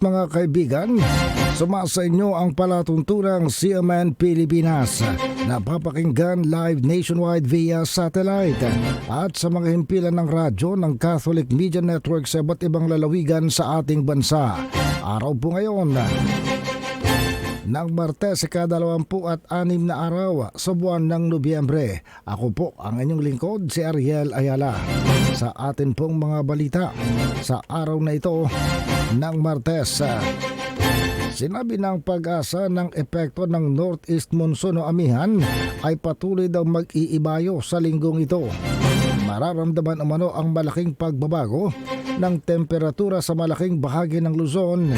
Mga kaibigan, sumasa inyo ang palatunturang CMN Pilipinas. Napapakinggan live nationwide via satellite at sa mga himpilan ng radyo ng Catholic Media Network sa iba't ibang lalawigan sa ating bansa. Araw po ngayon, ng Martes ikadalawampu at anim na araw sa buwan ng Nobyembre. Ako po ang inyong lingkod si Ariel Ayala. Sa atin pong mga balita sa araw na ito ng Martes. Sinabi ng pag-asa ng epekto ng Northeast Monsoon o Amihan ay patuloy daw mag-iibayo sa linggong ito. Mararamdaman umano ang malaking pagbabago ng temperatura sa malaking bahagi ng Luzon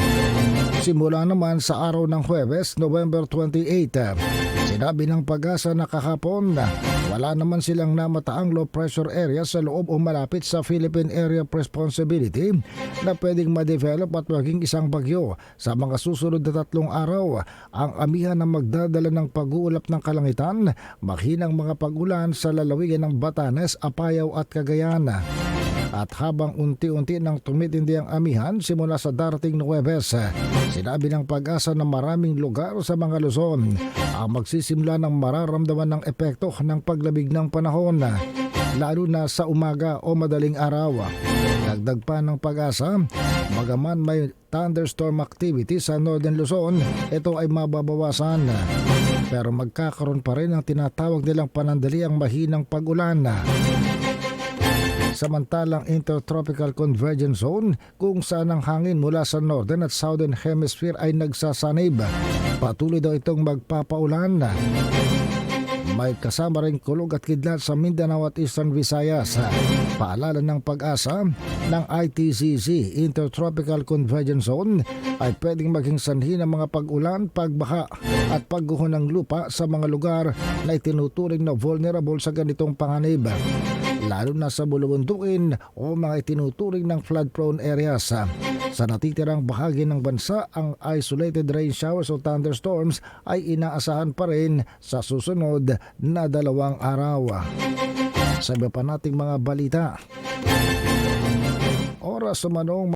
Simula naman sa araw ng Huwebes, November 28, sinabi ng pag-asa na kahapon na wala naman silang namataang low pressure area sa loob o malapit sa Philippine Area of Responsibility na pwedeng ma-develop at maging isang bagyo. Sa mga susunod na tatlong araw, ang amihan na magdadala ng pag-uulap ng kalangitan, mahinang mga pag-ulan sa lalawigan ng Batanes, Apayao at Cagayan. At habang unti-unti nang tumitindi ang amihan simula sa darating na Webes, sinabi ng pag-asa na maraming lugar sa mga Luzon ang magsisimula ng mararamdaman ng epekto ng paglabig ng panahon, lalo na sa umaga o madaling araw. Dagdag pa ng pag-asa, magaman may thunderstorm activity sa Northern Luzon, ito ay mababawasan. Pero magkakaroon pa rin ng tinatawag nilang panandaliang mahinang pag-ulan. Samantalang Intertropical Convergence Zone kung saan ang hangin mula sa Northern at Southern Hemisphere ay nagsasanib. Patuloy daw itong magpapaulan. May kasama rin kulog at kidlat sa Mindanao at Eastern Visayas. Paalala ng pag-asa ng ITCZ Intertropical Convergence Zone ay pwedeng maging sanhi ng mga pag-ulan, pagbaha at pagguho ng lupa sa mga lugar na itinuturing na vulnerable sa ganitong panganib lalo na sa bulubundukin o mga itinuturing ng flood-prone areas. Sa natitirang bahagi ng bansa, ang isolated rain showers o thunderstorms ay inaasahan pa rin sa susunod na dalawang araw. Sa iba pa nating mga balita, oras sa manong